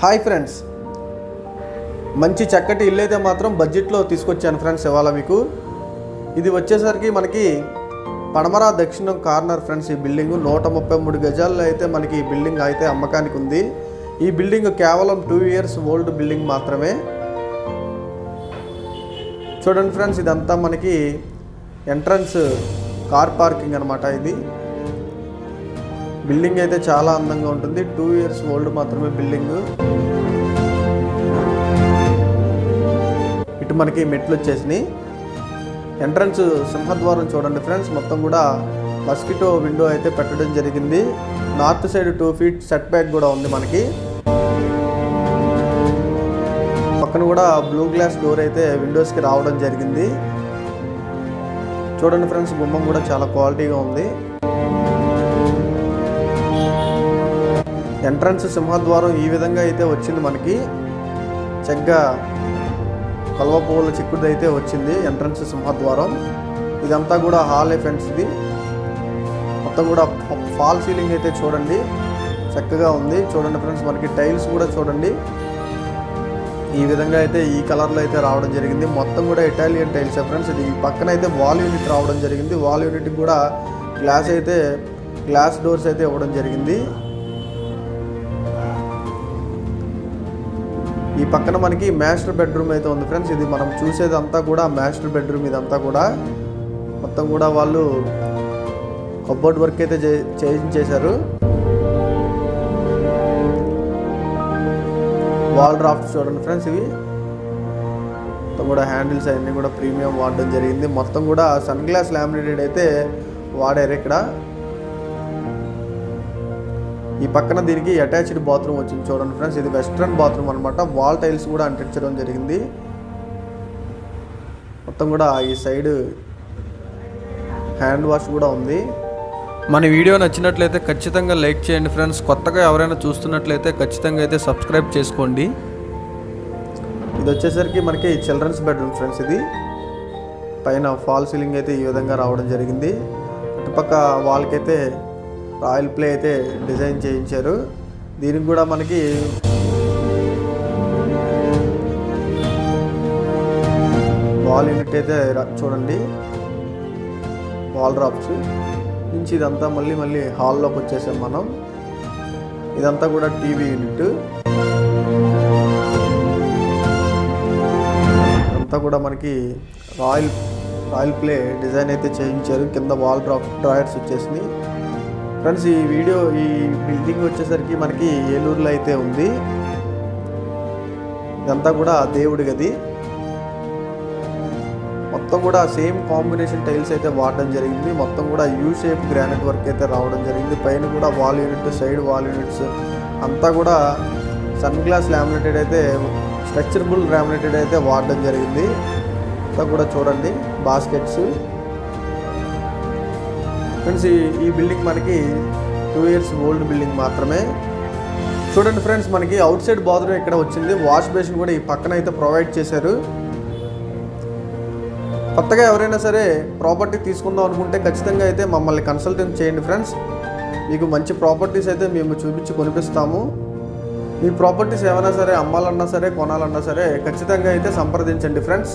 Hi friends. మంచి చక్కటి ఇల్లు అయితే మాత్రం బడ్జెట్లో తీసుకొచ్చాను ఫ్రెండ్స్ ఇవాళ మీకు. ఇది వచ్చేసరికి మనకి పడమర దక్షిణం కార్నర్ ఫ్రెండ్స్ ఈ బిల్డింగ్. నూట ముప్పై మూడు గజాల్లో అయితే మనకి ఈ బిల్డింగ్ అయితే అమ్మకానికి ఉంది. ఈ బిల్డింగ్ కేవలం టూ ఇయర్స్ ఓల్డ్ బిల్డింగ్ మాత్రమే. చూడండి ఫ్రెండ్స్ ఇదంతా మనకి ఎంట్రన్స్ కార్ పార్కింగ్ అనమాట ఇది. బిల్డింగ్ అయితే చాలా అందంగా ఉంటుంది. టూ ఇయర్స్ ఓల్డ్ మాత్రమే బిల్డింగ్. ఇటు మనకి మెట్లు వచ్చేసినాయి. ఎంట్రన్స్ సింహద్వారం చూడండి ఫ్రెండ్స్ మొత్తం కూడా మస్కిటో విండో అయితే పెట్టడం జరిగింది. North side two feet set back కూడా ఉంది మనకి. పక్కన కూడా బ్లూ గ్లాస్ డోర్ అయితే విండోస్కి రావడం జరిగింది. చూడండి ఫ్రెండ్స్ గుమ్మం కూడా చాలా క్వాలిటీగా ఉంది. ఎంట్రన్స్ సింహద్వారం ఈ విధంగా అయితే వచ్చింది మనకి. చక్కగా కల్వ పువ్వుల చిక్కుడు అయితే వచ్చింది ఎంట్రన్స్ సింహద్వారం. ఇదంతా కూడా హాల్ ఎఫెంట్స్ది. మొత్తం కూడా ఫాల్ సీలింగ్ అయితే చూడండి. చక్కగా ఉంది. చూడండి ఫ్రెండ్స్ మనకి టైల్స్ కూడా చూడండి. ఈ విధంగా అయితే ఈ కలర్లో అయితే రావడం జరిగింది. మొత్తం కూడా ఇటాలియన్ టైల్స్ ఫ్రెండ్స్ ఇది ఈ పక్కన అయితే వాల్ యూనిట్ రావడం జరిగింది. వాల్ యూనిట్కి కూడా గ్లాస్ అయితే గ్లాస్ డోర్స్ అయితే ఇవ్వడం జరిగింది. ఈ పక్కన మనకి మాస్టర్ బెడ్రూమ్ అయితే ఉంది ఫ్రెండ్స్ ఇది మనం చూసేదంతా కూడా మాస్టర్ బెడ్రూమ్ ఇదంతా కూడా. మొత్తం కూడా వాళ్ళు కబోర్డ్ వర్క్ అయితే చే- చేయించేశారు. వాల్ డ్రాఫ్ట్ చూడండి ఫ్రెండ్స్ ఇవి. మొత్తం కూడా హ్యాండిల్స్ అవన్నీ కూడా ప్రీమియం వాడడం జరిగింది. మొత్తం కూడా సన్ గ్లాస్ లామినేటెడ్ అయితే వాడారు ఇక్కడ. ఈ పక్కన దీనికి అటాచ్డ్ బాత్రూమ్ వచ్చింది చూడండి ఫ్రెండ్స్. ఇది వెస్ట్రన్ బాత్రూమ్ అనమాట వాల్ టైల్స్ కూడా అంటించడం జరిగింది. మొత్తం కూడా ఈ సైడ్ హ్యాండ్ వాష్ కూడా ఉంది. మన వీడియో నచ్చినట్లయితే ఖచ్చితంగా లైక్ చేయండి ఫ్రెండ్స్. కొత్తగా ఎవరైనా చూస్తున్నట్లయితే ఖచ్చితంగా అయితే సబ్స్క్రైబ్ చేసుకోండి. ఇది వచ్చేసరికి మనకి చిల్డ్రన్స్ బెడ్రూమ్ ఫ్రెండ్స్ ఇది. పైన ఫాల్ సీలింగ్ అయితే ఈ విధంగా రావడం జరిగింది. అటుపక్క వాల్కి అయితే రాయల్ ప్లే అయితే డిజైన్ చేయించారు. దీనికి కూడా మనకి వాల్ యూనిట్ అయితే చూడండి. Wardrobes. నుంచి ఇదంతా మళ్ళీ మళ్ళీ హాల్లోకి వచ్చేసాం మనం. ఇదంతా కూడా టీవీ యూనిట్. అంతా కూడా మనకి రాయల్ రాయల్ ప్లే డిజైన్ అయితే చేయించారు. కింద వాల్ డ్రాప్ డ్రాయర్స్ వచ్చేసినాయి. ఫ్రెండ్స్ ఈ వీడియో ఈ బిల్డింగ్ వచ్చేసరికి మనకి ఏలూరులో అయితే ఉంది. ఇదంతా కూడా దేవుడి గది. మొత్తం కూడా సేమ్ కాంబినేషన్ టైల్స్ అయితే వాడడం జరిగింది. మొత్తం కూడా యూ షేప్ గ్రానైట్ వర్క్ అయితే రావడం జరిగింది. పైన కూడా wall unit side wall units అంతా కూడా సన్ గ్లాస్ లామినేటెడ్ అయితే స్ట్రక్చరబుల్ లామినేటెడ్ అయితే వాడడం జరిగింది. అంతా కూడా చూడండి బాస్కెట్స్. ఫ్రెండ్స్ ఈ బిల్డింగ్ మనకి టూ ఇయర్స్ ఓల్డ్ బిల్డింగ్ మాత్రమే. చూడండి ఫ్రెండ్స్ మనకి అవుట్ సైడ్ బాత్రూమ్ ఇక్కడ వచ్చింది? వాష్ బేసిన్ కూడా ఈ పక్కన అయితే ప్రొవైడ్ చేశారు. కొత్తగా ఎవరైనా సరే ప్రాపర్టీ తీసుకుందాం అనుకుంటే ఖచ్చితంగా అయితే మమ్మల్ని కన్సల్టెంట్ చేయండి ఫ్రెండ్స్ మీకు మంచి ప్రాపర్టీస్ అయితే మేము చూపించి కొనిపిస్తాము. మీ ప్రాపర్టీస్ ఏమైనా సరే అమ్మాలన్నా సరే కొనాలన్నా సరే ఖచ్చితంగా అయితే సంప్రదించండి ఫ్రెండ్స్